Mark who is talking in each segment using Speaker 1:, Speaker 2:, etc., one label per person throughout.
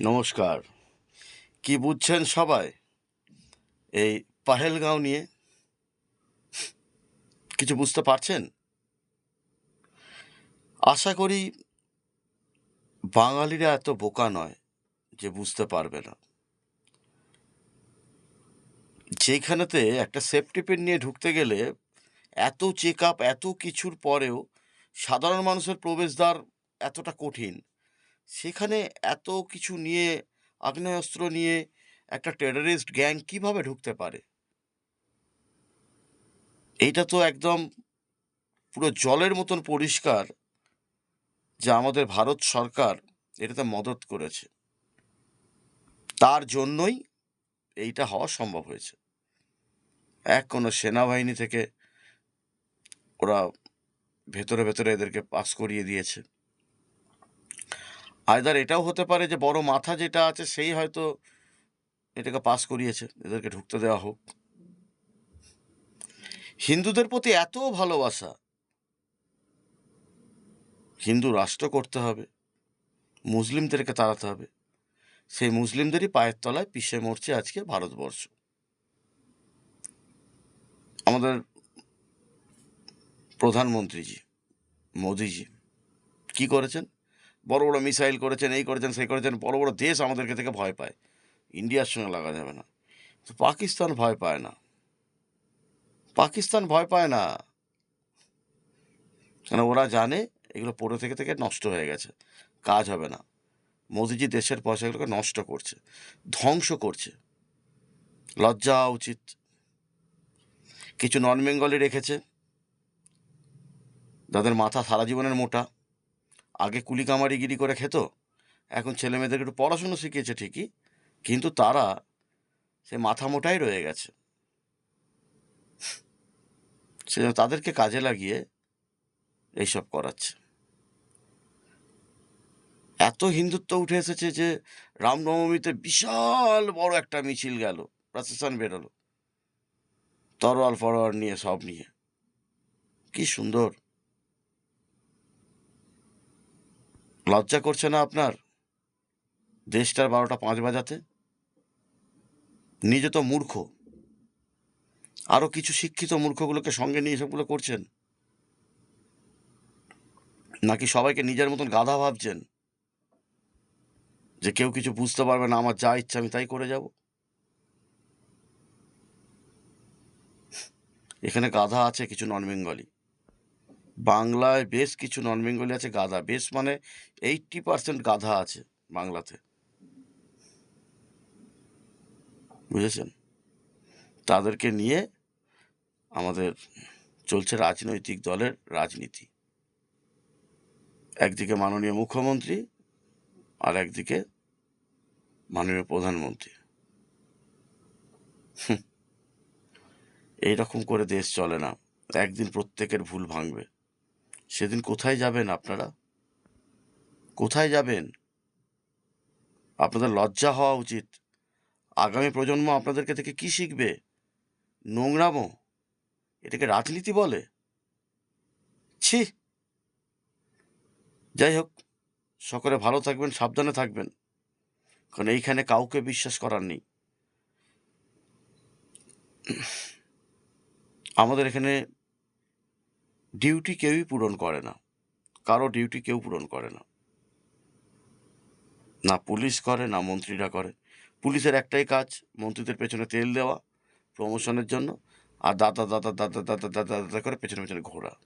Speaker 1: নমস্কার। কি বুঝছেন সবাই? এই পাহেলগাঁও নিয়ে? কিছু বুঝতে পারছেন? আশা করি বাঙালিরা এত বোকা নয় যে বুঝতে পারবে না। যেখানেতে একটা সেফটি পিন নিয়ে ঢুকতে গেলে এত চেক আপ এত কিছুর পরেও সাধারণ মানুষের প্রবেশদ্বার এতটা কঠিন। সেখানে এত কিছু নিয়ে, আগ্নেয়াস্ত্র নিয়ে একটা টেররিস্ট গ্যাং কীভাবে ঢুকতে পারে? এইটা তো একদম পুরো জলের মতন পরিষ্কার যে আমাদের ভারত সরকার এটাতে মদত করেছে। তার জন্যই এইটা হওয়া সম্ভব হয়েছে। এক কোনো সেনাবাহিনী থেকে ওরা ভেতরে ভেতরে এদেরকে পাস করিয়ে দিয়েছে। আয়দার এটাও হতে পারে যে বড় মাথা যেটা আছে সেই হয়তো এটাকে পাস করিয়েছে, এদেরকে ঢুকতে দেওয়া হোক। হিন্দুদের প্রতি এত ভালোবাসা, হিন্দু রাষ্ট্র করতে হবে, মুসলিমদেরকে তাড়াতে হবে, সেই মুসলিমদেরই পায়ের তলায় পিষে মরছে আজকে ভারতবর্ষ। আমাদের প্রধানমন্ত্রীজি, মোদিজি কি করেছেন? বড় বড় মিসাইল করেছেন, এই করেছেন, সেই করেছেন, বড় বড় দেশ আমাদেরকে থেকে ভয় পায়। ইন্ডিয়ার সঙ্গে লাগা যাবে না। তো পাকিস্তান ভয় পায় না। পাকিস্তান ভয় পায় না। কেন ওরা জানে এগুলো পড়ে থেকে থেকে নষ্ট হয়ে গেছে। কাজ হবে না। মোদিজি দেশের পয়সাগুলোকে নষ্ট করছে, ধ্বংস করছে। লজ্জা উচিত। কিছু নন বেঙ্গলি রেখেছে। যাদের মাথা সারা জীবনের মোটা। আগে কুলি কামারিগিরি করে খেত। এখন ছেলে মেয়েদেরকে একটু পড়াশুনো শিখিয়েছে ঠিকই, কিন্তু তারা সে মাথা মোটাই রয়ে গেছে। সে তাদেরকে কাজে লাগিয়ে এইসব করাচ্ছে। এত হিন্দুত্ব উঠে এসেছে যে রামনবমীতে বিশাল বড় একটা মিছিল গেল প্রসেশন বেরোলো। তরোয়াল ফরোয়াল নিয়ে সব নিয়ে। কি সুন্দর। লজ্জা করছে না আপনার? দেশটার বারোটা পাঁচ বাজাতে? নিজে তো মূর্খ। আরও কিছু শিক্ষিত মূর্খগুলোকে সঙ্গে নিয়ে এসবগুলো করছেন। নাকি সবাইকে নিজের মতন গাধা ভাবছেন? যে কেউ কিছু বুঝতে পারবে না, আমার যা ইচ্ছা আমি তাই করে যাব? এখানে গাধা আছে, কিছু নন বেঙ্গলি। বাংলায় বেশ কিছু নন বেঙ্গলি আছে, গাধা। বেশ মানে এইটটি পার্সেন্ট গাধা আছে বাংলাতে। বুঝেছেন? তাদেরকে নিয়ে আমাদের চলছে রাজনৈতিক দলের রাজনীতি। একদিকে মাননীয় মুখ্যমন্ত্রী আর একদিকে মাননীয় প্রধানমন্ত্রী। এইরকম করে দেশ চলে না। একদিন প্রত্যেকের ভুল ভাঙবে। সেদিন কোথায় যাবেন আপনারা? কোথায় যাবেন? আপনাদের লজ্জা হওয়া উচিত। আগামী প্রজন্ম আপনাদেরকে থেকে কি শিখবে? নোংরামো? এটাকে রাজনীতি বলে? ছি! যাই হোক, সকলে ভালো থাকবেন, সাবধানে থাকবেন। কারণ এইখানে কাউকে বিশ্বাস করার নেই। আমাদের এখানে ডিউটি কেউই পূরণ করে না। কারও ডিউটি কেউ পূরণ করে না। না পুলিশ করে, না মন্ত্রীরা করে। পুলিশের একটাই কাজ, মন্ত্রীদের পেছনে তেল দেওয়া, প্রমোশনের জন্য, আর দাদা দাদা দাদা দাদা দাদা দাদা করে পেছনে পেছনে ঘোরা।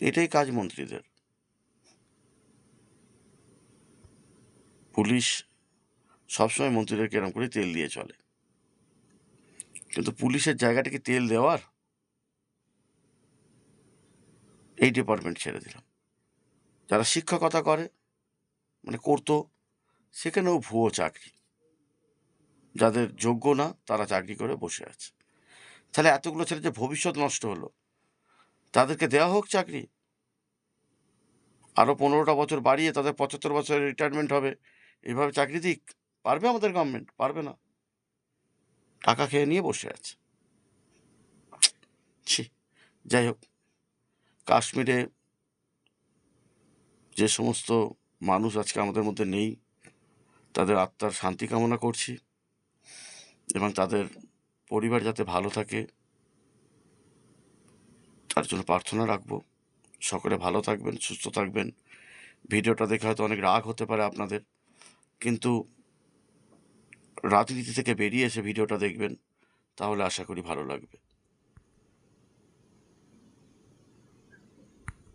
Speaker 1: এটাই কাজ মন্ত্রীদের। পুলিশ সবসময় মন্ত্রীদেরকে এরকম করে তেল দিয়ে চলে। কিন্তু পুলিশের জায়গাটা কি তেল দেওয়ার? এই ডিপার্টমেন্ট ছেড়ে দিলাম। যারা শিক্ষকতা করে মানে করতো, সেখানেও ভুয়ো চাকরি। যাদের যোগ্য না, তারা চাকরি করে বসে আছে। তাহলে এতগুলো ছেলে যে ভবিষ্যৎ নষ্ট হলো, তাদেরকে দেওয়া হোক চাকরি। আরও পনেরোটা বছর বাড়িয়ে তাদের পঁচাত্তর বছরের রিটায়ারমেন্ট হবে। এভাবে চাকরি দিক। পারবে আমাদের গভর্নমেন্ট পারবে না। টাকা খেয়ে নিয়ে বসে আছে। ছি, যাই হোক। কাশ্মীরে যে সমস্ত মানুষ আজকে আমাদের মধ্যে নেই, তাদের আত্মার শান্তি কামনা করছি এবং তাদের পরিবার যাতে ভালো থাকে, তার জন্য প্রার্থনা রাখব। সকলে ভালো থাকবেন, সুস্থ থাকবেন। ভিডিওটা দেখে হয়তো অনেক রাগ হতে পারে আপনাদের, কিন্তু রাজনীতি থেকে বেরিয়ে এসে ভিডিওটা দেখবেন, তাহলে আশা করি ভালো লাগবে।